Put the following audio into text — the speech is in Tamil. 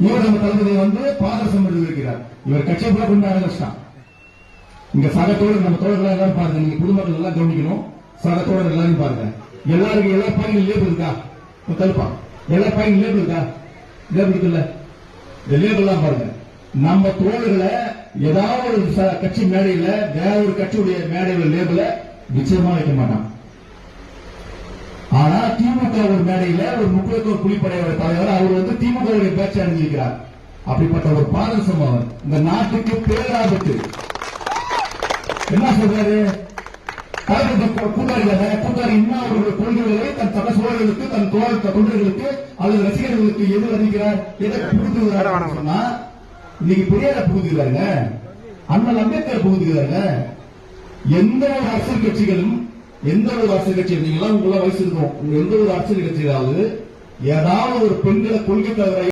இவர் நம்ம தளபதி வந்து பாதரசம் இருக்கிறார். இவர் கட்சியை கூட கொண்டு ஆரம்பிச்சிட்டான் இங்க சக தோழர் நம்ம தோழர்கள் எல்லாரும் பாருங்க. நீங்க பொதுமக்கள் எல்லாம் கவனிக்கணும். சக தோழர் எல்லாரும் பாருங்க. எல்லாருக்கும் எல்லா பையனும் லேபிள் இருக்கா? தடுப்பா. எல்லா பையனும் லேபிள் இருக்கா? லேபிள் இருக்குல்ல இந்த லேபிள் எல்லாம் பாருங்க. நம்ம தோழர்களை ஏதாவது ஒரு ச- கட்சி மேடையில வேற ஒரு கட்சியுடைய மேடையில லேபிள நிச்சயமா வைக்க மாட்டான். திமுக ஒரு மேடையில ஒரு முக்கியத்துவ புலிப்படையோட தலைவர் அவர் வந்து திமுகவுடைய பேச்சு அணிஞ்சிருக்கிறார் அப்படிப்பட்ட ஒரு பாரதசம் அவர் இந்த நாட்டுக்கு பேராபத்து. என்ன சொல்றாரு? தலைவர் கூட்டாளிகள் கூட்டாளி இன்னும் அவருடைய கொள்கைகளை தன் சக சோழர்களுக்கு தன் தோழர் தொண்டர்களுக்கு அல்லது ரசிகர்களுக்கு எது அறிவிக்கிறார் எதை புகுத்துகிறார் சொன்னா இன்னைக்கு பெரியார புகுத்துகிறாங்க அண்ணல் அம்பேத்கர் புகுத்துகிறாங்க எந்த ஒரு அரசியல் கட்சிகளும் எந்த ஒரு அரசியல் கட்சி இருந்தீங்களா உங்கள வயசு இருக்கும். உங்க எந்த ஒரு அரசியல் கட்சியாவது ஏதாவது ஒரு பெண்களை கொள்கை தவிர